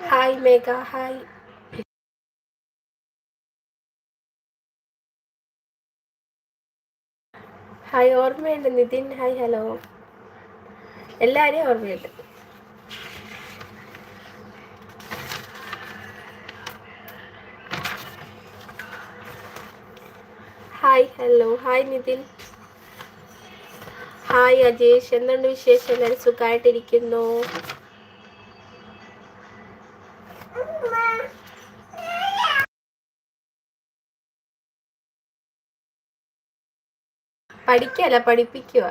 Hi മേഘ hi hi ഓർമ്മയുണ്ട്. Nitin. Hi hello എല്ലാവരെയും ഓർമ്മയുണ്ട്. Hi hello hi Nithin. Hi Ajesh. എന്തുണ്ട് വിശേഷം? എല്ലാവരും സുഖമായിട്ടിരിക്കുന്നു? പഠിക്കല്ല പഠിപ്പിക്കുക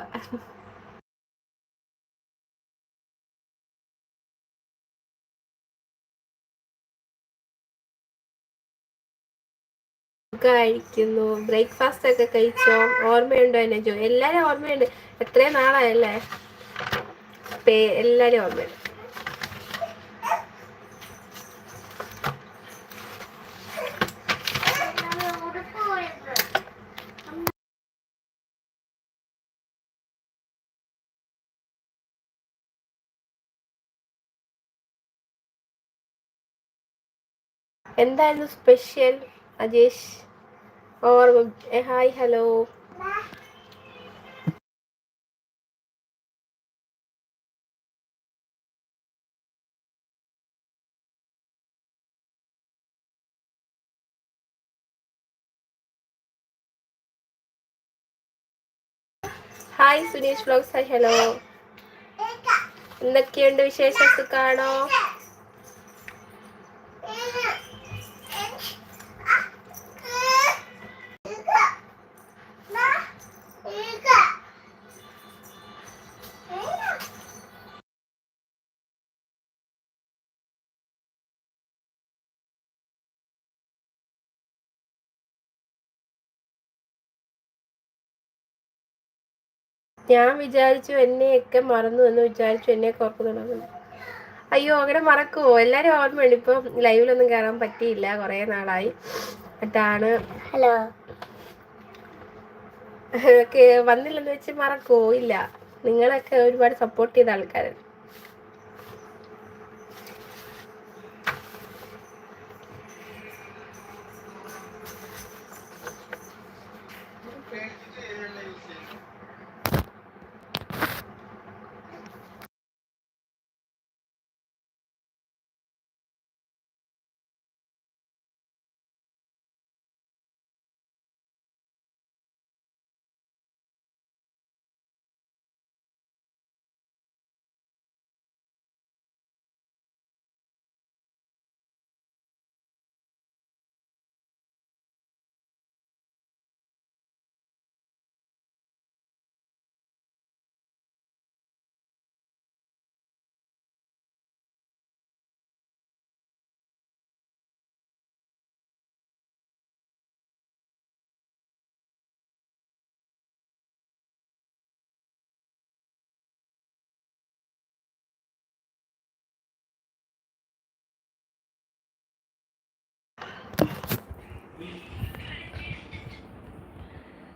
കഴിക്കുന്നു. ബ്രേക്ക്ഫാസ്റ്റ് ഒക്കെ കഴിച്ചോ? ഓർമ്മയുണ്ടോ എന്നെ ജോ? എല്ലാരും ഓർമ്മയുണ്ട്. എത്രയും നാളായല്ലേ? എല്ലാരും ഓർമ്മയുണ്ട്. എന്തായിരുന്നു special? Ajesh? Or hi hello. Hi Suneesh vlogs. Hi hello. എന്തൊക്കെയുണ്ട് വിശേഷം സുഖാണോ? ഞാൻ വിചാരിച്ചു എന്നെയൊക്കെ മറന്നു എന്ന് വിചാരിച്ചു എന്നെ ഓർക്കുന്നുണ്ടെന്ന്. അയ്യോ അങ്ങനെ മറക്കുമോ എല്ലാരും ഓർമ്മയുണ്ട്. ഇപ്പൊ ലൈവിലൊന്നും കയറാൻ പറ്റിയില്ല. കുറേ നാളായി. എന്നിട്ടാണ് ഹലോ. വന്നില്ലെന്ന് വെച്ച് മറക്കുമോ ഇല്ല. നിങ്ങളൊക്കെ ഒരുപാട് സപ്പോർട്ട് ചെയ്ത ആൾക്കാരാണ്.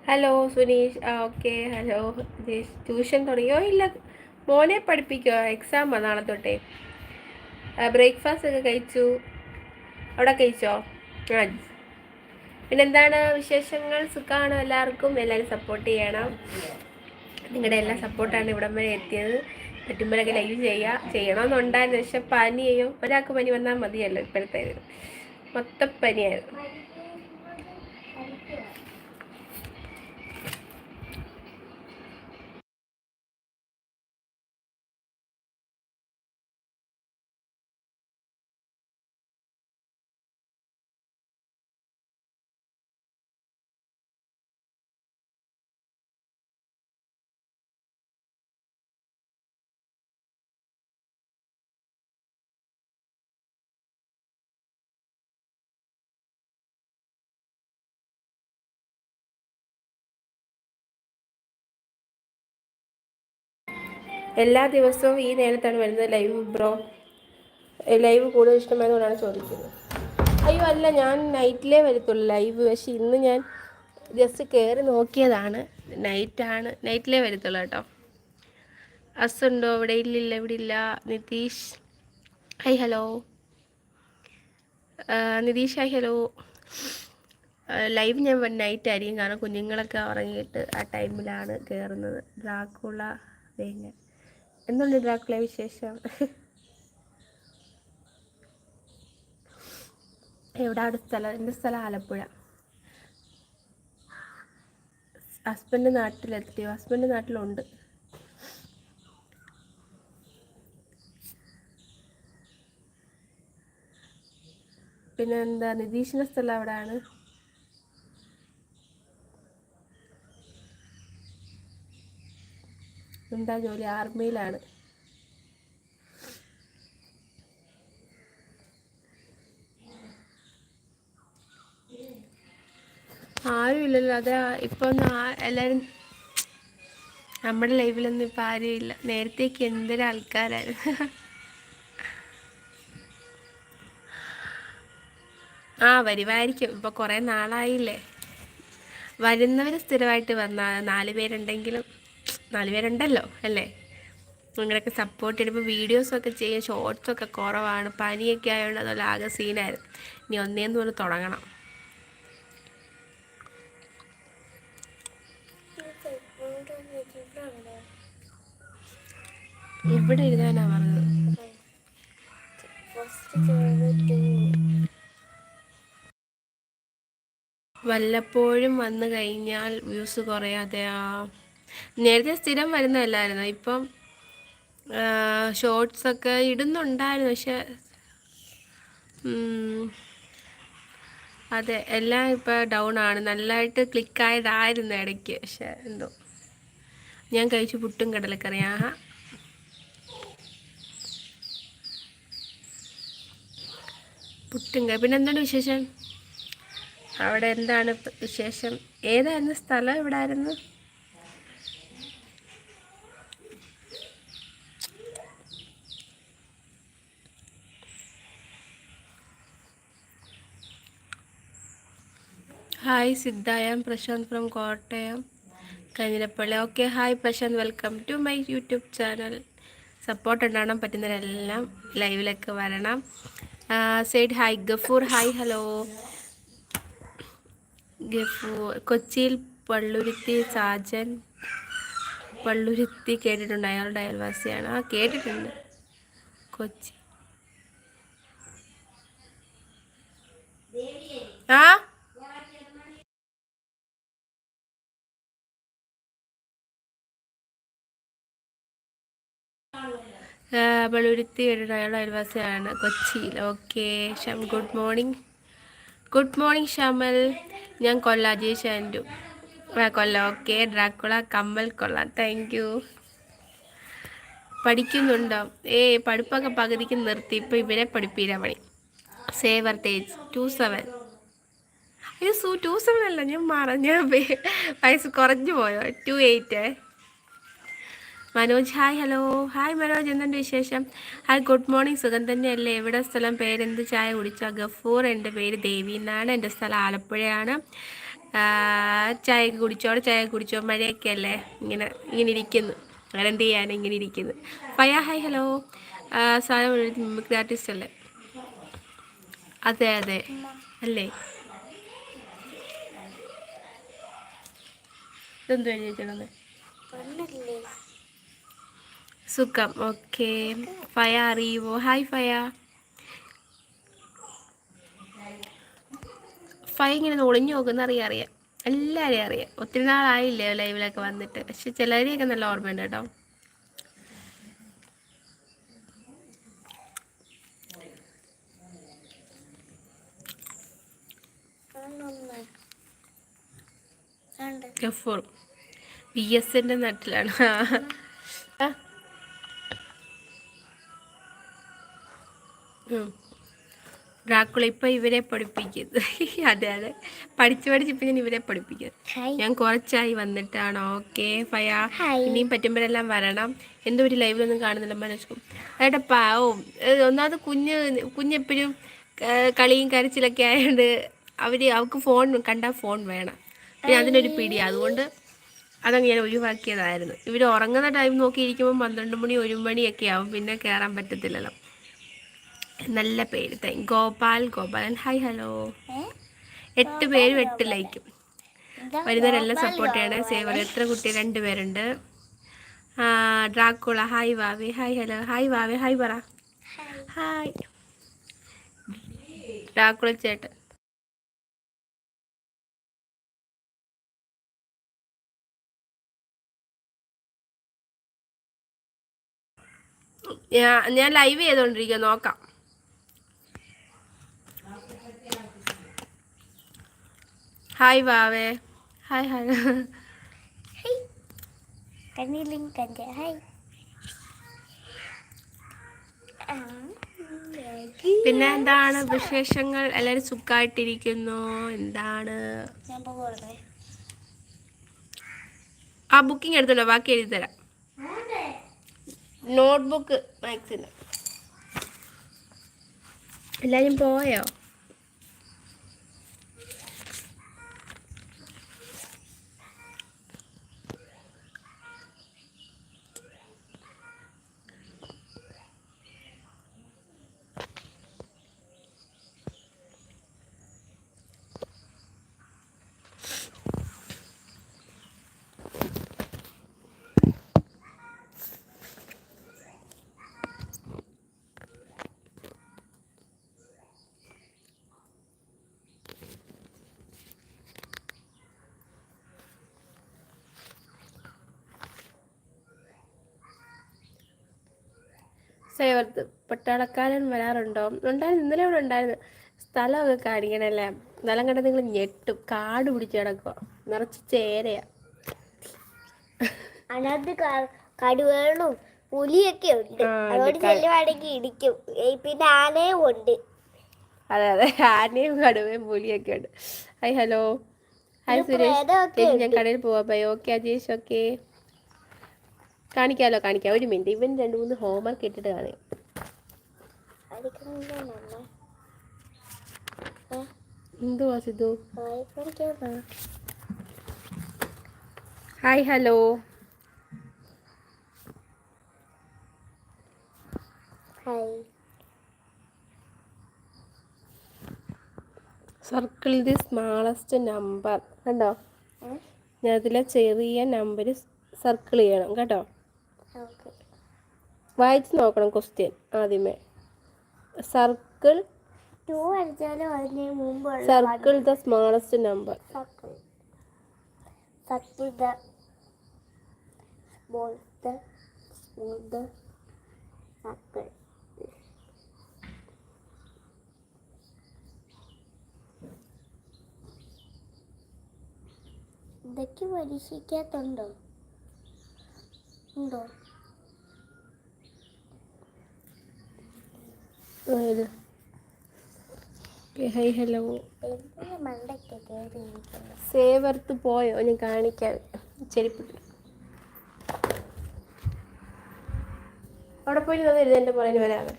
ഹലോ സുനീഷ്. ആ ഓക്കെ ഹലോ ട്യൂഷൻ തുടങ്ങിയോ? ഇല്ല. മോനെ പഠിപ്പിക്കോ എക്സാം നാളെ തൊട്ടേ. ബ്രേക്ക്ഫാസ്റ്റ് ഒക്കെ കഴിച്ചു. അവിടെ കഴിച്ചോ? ആ പിന്നെന്താണ് വിശേഷങ്ങൾ? സുഖമാണ് എല്ലാവർക്കും? എല്ലാവരും സപ്പോർട്ട് ചെയ്യണം. നിങ്ങളുടെ എല്ലാ സപ്പോർട്ടാണ് ഇവിടം വരെ എത്തിയത്. പറ്റുമ്പോഴൊക്കെ ലൈവ് ചെയ്യുക ചെയ്യണമെന്നുണ്ടായിരുന്നു പക്ഷെ പനിയോ ഒരാൾക്ക് പനി വന്നാൽ മതിയല്ലോ ഇപ്പോഴത്തെ മൊത്തം എല്ലാ ദിവസവും ഈ നേരത്താണ് വരുന്നത് ലൈവ് ബ്രോ ലൈവ് കൂടുതൽ ഇഷ്ടമായതുകൊണ്ടാണ് ചോദിക്കുന്നത്. അയ്യോ അല്ല ഞാൻ നൈറ്റിലേ വരത്തുള്ളൂ ലൈവ് പക്ഷേ ഇന്ന് ഞാൻ ജസ്റ്റ് കയറി നോക്കിയതാണ്. നൈറ്റാണ് നൈറ്റിലേ വരത്തുള്ളൂ കേട്ടോ. അസുണ്ടോ ഇവിടെ ഇല്ലില്ല ഇവിടെ ഇല്ല. Nitheesh. Hi hello Nitheesh hi hello live ഞാൻ നൈറ്റ് ആയിരിക്കും. കാരണം കുഞ്ഞുങ്ങളൊക്കെ ഉറങ്ങിയിട്ട് ആ ടൈമിലാണ് കയറുന്നത് ഡ്രാക്കുള വേങ്ങ എന്തുണ്ട് ഡ്രാക്കുള വിശേഷം? എവിടെയാണ് സ്ഥലം? എന്റെ സ്ഥലം ആലപ്പുഴ. ഹസ്ബൻഡ് നാട്ടിലെത്തിയോ? ഹസ്ബൻഡ് നാട്ടിലുണ്ട്. പിന്നെ എന്താ നിതീഷിന്റെ സ്ഥലം എവിടെയാണ് എന്താ ജോലി? ആർമിയിലാണ്. ആരും ഇല്ലല്ലോ അത് ഇപ്പം എല്ലാരും നമ്മുടെ ലൈഫിലൊന്നും ഇപ്പൊ ആരും ഇല്ല നേരത്തേക്ക് എന്തൊരു ആൾക്കാരായിരുന്നു ആ വരുമായിരിക്കും. ഇപ്പൊ കുറേ നാളായില്ലേ? വരുന്നവർ സ്ഥിരമായിട്ട് വന്ന നാല് പേരുണ്ടെങ്കിലും. നാല് പേരുണ്ടല്ലോ അല്ലേ? നിങ്ങളൊക്കെ സപ്പോർട്ട് ചെയ്യുമ്പോൾ വീഡിയോസൊക്കെ ചെയ്യാൻ ഷോർട്സൊക്കെ കുറവാണ് പനിയൊക്കെ ആയതുകൊണ്ട് അതുപോലെ ആകെ സീനായിരുന്നു ഇനി ഒന്നേന്ന് പോലെ തുടങ്ങണം. ഇവിടെ എഴുതാനാ പറഞ്ഞത്? വല്ലപ്പോഴും വന്നു കഴിഞ്ഞാൽ വ്യൂസ് കുറയാതെ നേരത്തെ സ്ഥിരം വരുന്നതല്ലായിരുന്നു. ഇപ്പം ഷോർട്സ് ഒക്കെ ഇടുന്നുണ്ടായിരുന്നു. പക്ഷെ അതെ എല്ലാം ഇപ്പോൾ ഡൗൺ ആണ്. നല്ലതായിട്ട് ക്ലിക്കായതായിരുന്നു ഇടയ്ക്ക്. പക്ഷെ എന്തോ ഞാൻ കഴിച്ചു പുട്ടും കടലക്കറി ആഹാ. പുട്ടും പിന്നെ എന്താണ് വിശേഷം? അവിടെ എന്താണ് വിശേഷം? ഏതായിരുന്നു സ്ഥലം? എവിടായിരുന്നു? Hi സിദ്ധായം Prasanth from Kottayam Kanjirappally. Okay hi Prasanth welcome to my YouTube channel support ഉണ്ടാവണം പറ്റുന്നവരെല്ലാം ലൈവിലൊക്കെ വരണം. Side hi Gafoor. Hi hello Gafoor കൊച്ചിയിൽ പള്ളുരുത്തി സാജൻ. പള്ളുരുത്തി കേട്ടിട്ടുണ്ട് അയാളുടെ അയൽവാസിയാണ്. ആ കേട്ടിട്ടുണ്ട്. കൊച്ചി. ആ? ബളുരുത്തി അയാൾ അയൽവാസിയാണ് കൊച്ചിയിൽ. Okay Sham good morning. Good morning Shamal ഞാൻ കൊല്ലാജി ഷാൻഡു ആ കൊല്ല ഓക്കെ ഡ്രാക്കുള കമ്മൽ കൊള്ള. താങ്ക് യു പഠിക്കുന്നുണ്ടോ? ഏ പഠിപ്പൊക്കെ പകുതിക്ക് നിർത്തി. ഇപ്പോൾ ഇവരെ പഠിപ്പിക്കാൻ പണി സേവർ തേജ് ടു സെവൻ അയ്യോ സു ടു സെവൻ അല്ല ഞാൻ മാറാം ഞാൻ വയസ്സ് കുറഞ്ഞു പോയോ? Two eight Manoj hi hello. Hi Manoj എന്തുണ്ട് വിശേഷം? Hi good morning. സുഖം തന്നെയല്ലേ? എവിടെ സ്ഥലം? പേരെന്ത്? ചായ കുടിച്ച? ഗഫൂർ എന്റെ പേര് ദേവി എന്നാണ്. എന്റെ സ്ഥലം ആലപ്പുഴയാണ്. ചായ കുടിച്ചോടെ ചായ കുടിച്ചോ? മഴയൊക്കെ അല്ലേ? ഇങ്ങനെ ഇങ്ങനെ ഇരിക്കുന്നു. അങ്ങനെ എന്ത് ചെയ്യാൻ ഇങ്ങനെ ഇരിക്കുന്നു. Faya hi hello. സാധനം ആർട്ടിസ്റ്റ് അല്ലേ? അതെ അതെ. അല്ലേ? ഇതെന്തു ചോദിച്ചത് സുഖം. ഓക്കെ. ഫയ അറിയുമോ ഹായ് ഫയ. ഫയ ഇങ്ങനെ ഒളിഞ്ഞു നോക്കുന്ന അറിയാം അറിയാം. എല്ലാവരെയും അറിയാം. ഒത്തിരി നാളായില്ലേ ലൈവിലൊക്കെ വന്നിട്ട്. പക്ഷെ ചിലരെയൊക്കെ നല്ല ഓർമ്മയുണ്ട് കേട്ടോ. ഗഫൂർ വി എസിന്റെ നാട്ടിലാണ്. ഡ്രാക്കുള ഇപ്പൊ ഇവരെ പഠിപ്പിക്കുന്നത്. അതെ അതെ. പഠിച്ച് പഠിച്ച് ഞാൻ ഇവരെ പഠിപ്പിക്കുന്നത്. ഞാൻ കുറച്ചായി വന്നിട്ടാണ്. ഓക്കെ ഫയ. ഇനിയും പറ്റുമ്പോഴെല്ലാം വരണം. എന്തോ ഒരു ലൈവിലൊന്നും കാണുന്നില്ല മനസ്സും അതെ പാവും. ഒന്നാമത് കുഞ്ഞ് കുഞ്ഞെപ്പോഴും കളിയും കരച്ചിലൊക്കെ ആയതുകൊണ്ട് അവർ അവർക്ക് ഫോൺ കണ്ടാൽ ഫോൺ വേണം. പിന്നെ അതിനൊരു പിടി അതുകൊണ്ട് അതങ്ങ് ഞാൻ ഒഴിവാക്കിയതായിരുന്നു. ഇവർ ഉറങ്ങുന്ന ടൈം നോക്കിയിരിക്കുമ്പോൾ പന്ത്രണ്ട് മണി ഒരു മണിയൊക്കെ ആവും. പിന്നെ കയറാൻ പറ്റത്തില്ലല്ലോ. നല്ല പേര്. Thank Gopal Gopalan. Hi hello എട്ട് പേരും എട്ട് ലൈക്കും. വരുന്നവരെല്ലാം സപ്പോർട്ട് ചെയ്യണേ? സേവർ എത്ര കുട്ടി? രണ്ട് പേരുണ്ട്. Dracula. Hi Vavi. Hi hello hi Vavi. Hi പറ. ഹായ്. ഡ്രാക്കുള ചേട്ടൻ. ഞാൻ ലൈവ് ചെയ്തുകൊണ്ടിരിക്കുക നോക്കാം. ഹായ് വാവേ ഹായ് ഹായ് ഹായ്. കണ്ണിലും കണ്ട് ഹായ് പിന്നെ എന്താണ് വിശേഷങ്ങൾ? എല്ലാവരും സുഖമായിട്ടിരിക്കുന്നു എന്താണ്? ആ ബുക്കിംഗ് എടുത്തല്ലോ ബാക്കി എഴുതി തരാം. നോട്ട്ബുക്ക് മാക്സിന് എല്ലാരും പോയോ? സേവർത്ത് പട്ടാളക്കാരൻ വരാറുണ്ടോ? ഉണ്ടായിരുന്നു ഇന്നലെ ഇവിടെ ഉണ്ടായിരുന്നു. സ്ഥലമൊക്കെ കാണിക്കണല്ലേ? സ്ഥലം കണ്ട നിങ്ങൾ ഞെട്ടും. കാട് പിടിച്ച് കിടക്കുക നിറച്ച് ചേരയാ. അതിനകത്ത് കടുവകളും പുലിയൊക്കെ ഉണ്ട്. അതുകൊണ്ട് ചെല്ലുവാണെങ്കിൽ ഇടിക്കും. പിന്നെ ആനയും ഉണ്ട്. അതെ അതെ. ആനയും കടുവയും പുലിയൊക്കെ ഉണ്ട്. Hi hello. ഹായ് സുരേഷ്. ഞാൻ കടയിൽ പോവാ. Bye okay Ajesh okay. കാണിക്കാലോ കാണിക്കാം ഒരു മിനിറ്റ്. ഇവൻ രണ്ട് മൂന്ന് ഹോംവർക്ക് ഇട്ടിട്ട് കാണിക്കാം എന്തുവാ Sidhu? Hi hello. Hi. Circle the smallest number കണ്ടോ? ഞാനതിലെ ഞാൻ അതിലെ ചെറിയ നമ്പർ സർക്കിൾ ചെയ്യണം. കേട്ടോ? വായിച്ച് നോക്കണം ക്വസ്റ്റ്യൻ ആദ്യമേ. Circle circle the smallest number circle the circle ഇതൊക്കെ പരീക്ഷിക്കാത്തുണ്ടോ? ഉണ്ടോ ഹൈ ഹലോ സേവർത്ത് പോയോ? ഞാൻ കാണിക്കാൻ. ചെരിപ്പ്. അവിടെ പോയി തന്നിരുന്നു എന്റെ പുറകിന് വരാമേ?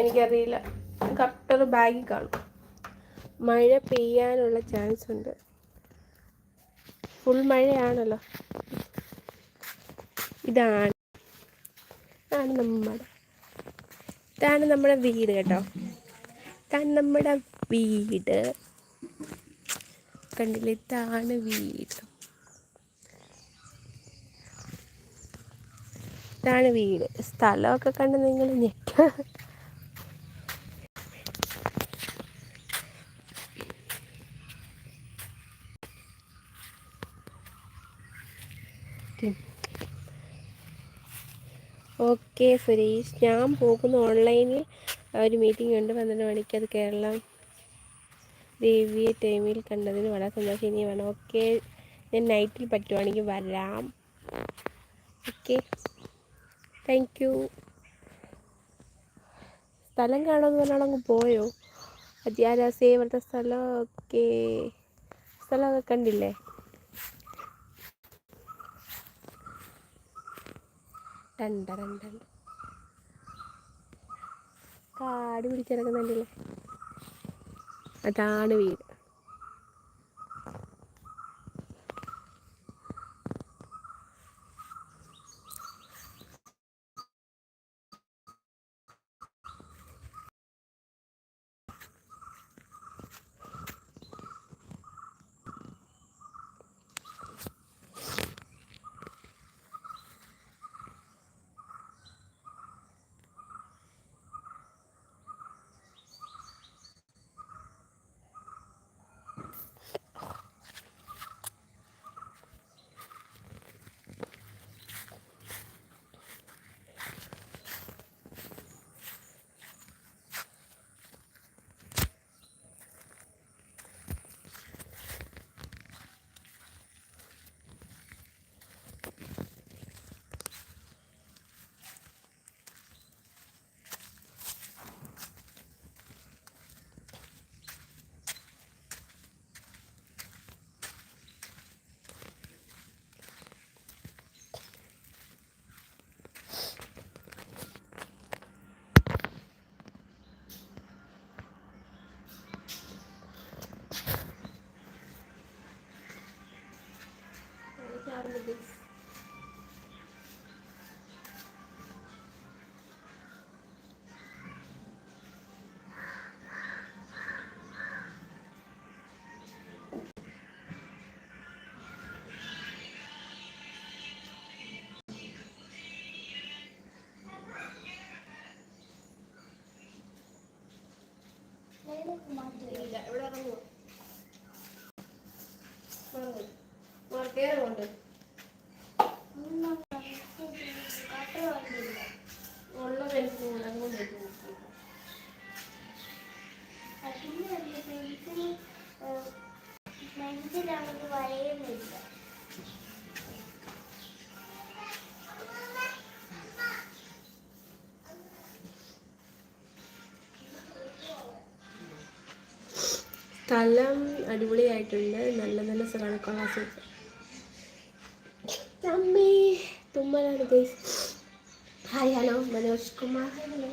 എനിക്കറിയില്ല. കട്ടർ ബാഗിൽ കാണും. മഴ പെയ്യാനുള്ള ചാൻസ് ഉണ്ട് ഫുൾ മഴയാണല്ലോ. ഇതാണ്. ഇതാണ് നമ്മുടെ ഇതാണ് നമ്മുടെ വീട് കേട്ടോ. ഇതാണ് നമ്മുടെ വീട്. കണ്ടില്ലേ? ഇതാണ് വീട്. ഇതാണ് വീട്. സ്ഥലമൊക്കെ കണ്ട് നിങ്ങൾ ഞെട്ട ഓക്കെ സുരേഷ്. ഞാൻ പോകുന്ന ഓൺലൈനിൽ ഒരു മീറ്റിംഗ് ഉണ്ട്. പന്ത്രണ്ട് മണിക്ക് അത് കേരളം ദേവിയെ ടൈമിൽ കണ്ടതിന് വളരെ സന്തോഷം. ഇനി വേണം. ഓക്കെ ഞാൻ നൈറ്റിൽ പറ്റുവാണെങ്കിൽ വരാം. ഓക്കെ. താങ്ക് യു സ്ഥലം കാണുമെന്ന് പറഞ്ഞാൽ അങ്ങ് പോയോ? അത്യാരാസേ ഇവിടുത്തെ സ്ഥലം ഓക്കെ സ്ഥലമൊക്കെ കണ്ടില്ലേ? രണ്ട രണ്ട കാട് പിടിച്ചിറക്കുന്നുണ്ടല്ലേ അതാണ് വീട് മാറുന്നു ഗൈസ് ഇല്ല ഇവിടെ ഇറങ്ങുമോ മാർക്കേറുണ്ട് ഉള്ള സ്ഥലം അടിപൊളിയായിട്ടുണ്ട്. നല്ല നല്ല സ്ഥലമാണ് കൊള്ളാൻ തമ്മി തുമ്മലാണ് guys. Hi hello Manoj Kumar. Hello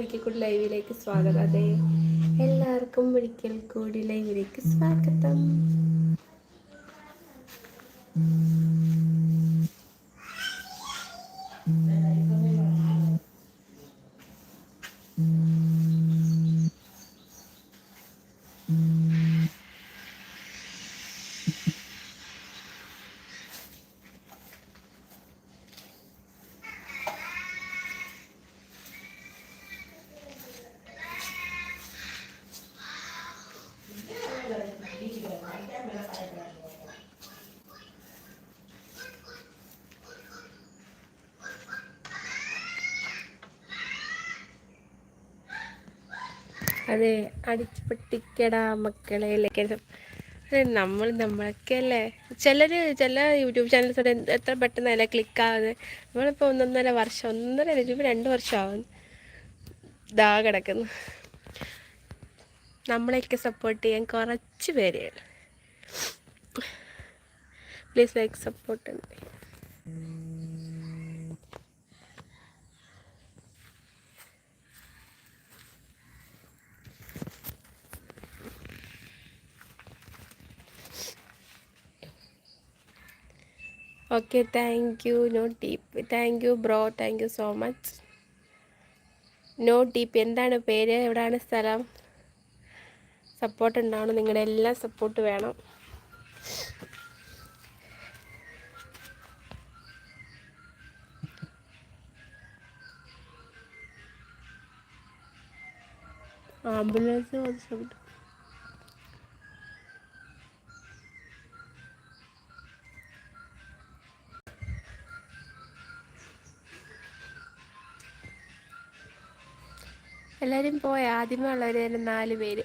ഒരിക്കൽ കൂടി ലൈവിലേക്ക് സ്വാഗതം. അതെ എല്ലാവർക്കും ഒരിക്കൽ കൂടി ലൈവിലേക്ക് സ്വാഗതം. അതെ അടിച്ചു പൊട്ടിക്കടാ മക്കളെ നമ്മൾ നമ്മളൊക്കെ അല്ലേ? ചിലർ ചില യൂട്യൂബ് ചാനൽസ് എത്ര പെട്ടെന്നല്ല ക്ലിക്കാവുന്നത് നമ്മളിപ്പോൾ ഒന്നൊന്നര വർഷം ഒന്നര ഇപ്പം രണ്ട് വർഷമാവും. ദാ കിടക്കുന്നു. നമ്മളെയൊക്കെ സപ്പോർട്ട് ചെയ്യാൻ കുറച്ച് പേര്. Please like support okay thank you no ടീപ്പ് thank you bro thank you so much no ടീപ്പ് എന്താണ് പേര്? എവിടെയാണ് സ്ഥലം? സപ്പോർട്ട് ഉണ്ടാവണം. നിങ്ങളുടെ എല്ലാ സപ്പോർട്ട് വേണം. ആംബുലൻസ് എല്ലാരും പോയ? ആദ്യമേ ഉള്ളവർ നാല് പേര്.